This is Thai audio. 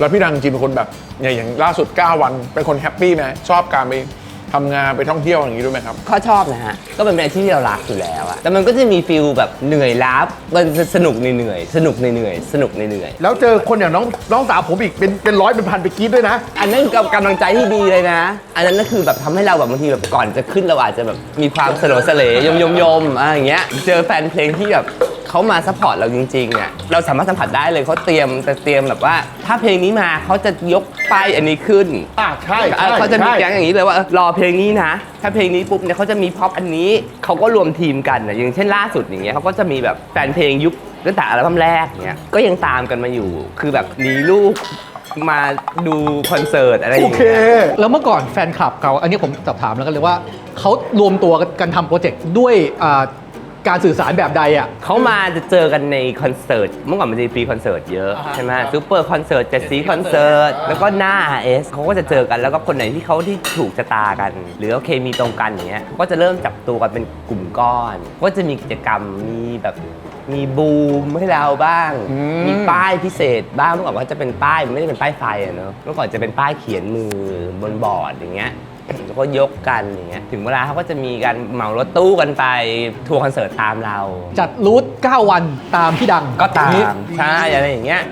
แล้วพี่ดังจริงเป็นคนแบบอย่างอย่างล่าสุด 9 วัน เป็นคนแฮปปี้ไหมชอบการไปทำงานไปท่องเที่ยวอย่างนี้ด้วยไหมครับก็ชอบนะฮะ ก็เป็นอะไรที่เรารักอยู่แล้วอะแต่มันก็จะมีฟิลแบบเหนื่อยล้ามันสนุกในเหนื่อยสนุกในเหนื่อยสนุกในเหนื่อยแล้วเจอคนอย่างน้องน้องสาวผมอีกเป็นเป็นร้อยเป็นพันไปกรีดด้วยนะอันนั้นกับกำลังใจที่ดีเลยนะ อันนั้นก็คือแบบทำให้เราแบบบางทีแบบก่อนจะขึ้นเราอาจจะแบบมีความสโลสเลยมยมยมๆอะไรอย่างเงี้ย เจอแฟนเพลงที่แบบ เขามาซัพพอร์ตเราจริงๆเนี่ยเราสามารถสัมผัสได้เลยเขาเตรียมแต่เตรียมแบบว่า ถ้าเพลงนี้มาเขาจะยกป้ายอันนี้ขึ้น อ่าใช่อะใช่เขาจะมีใช่ แก๊งอย่างนี้เลยว่าเออรอเพลงนี้นะ ถ้าเพลงนี้ปุ๊บเนี่ยเขาจะมีพ็อปอันนี้เขาก็รวมทีมกันนะอย่างเช่นล่าสุดอย่างเงี้ยเขาก็จะมีแบบแฟนเพลงยุคตั้งแต่อัลบั้มแรกเนี้ยก็ยังตามกันมาอยู่ คือแบบหนีลูกมาดูคอนเสิร์ตอะไรอโอย่างเคเงี้ยแล้วเมื่อก่อนแฟนคลับเขาอันนี้ผมสอบถามแล้วกันเลยว่าเขารวมตัวกันทำโปรเจกต์ด้วยอ่า การสื่อสารแบบใดอะ เขามาจะเจอกันในคอนเสิร์ต เมื่อก่อนมันจะมีฟรีคอนเสิร์ตเยอะใช่ไหมซูเปอร์คอนเสิร์ตเจ็ดสีคอนเสิร์ต แล้วก็หน้า RS เขาก็จะเจอกันแล้วก็คนไหนที่เขาที่ถูกชะตากัน หรือโอเคมีตรงกันอย่างเงี้ยเขาก็จะเริ่มจับตัวกันเป็นกลุ่มก้อน ก็จะมีกิจกรรมมีแบบมีบูมให้เราบ้างมีป้ายพิเศษบ้างเมื่อก่อนว่าจะเป็นป้ายมันไม่ได้เป็นป้ายไฟอะเนอะเมื่อก่อนจะเป็นป้ายเขียนมือบนบอร์ดอย่างเงี้ย แล้วก็ยกกันอย่างเงี้ยถึงเวลาเขาก็จะมีการเหมารถตู้กันไปทัวร์คอนเสิร์ตตามเรา จัดรูท9วันตามพี่ดังก็ตานี้มใช่ อะไรอย่างเงี้ย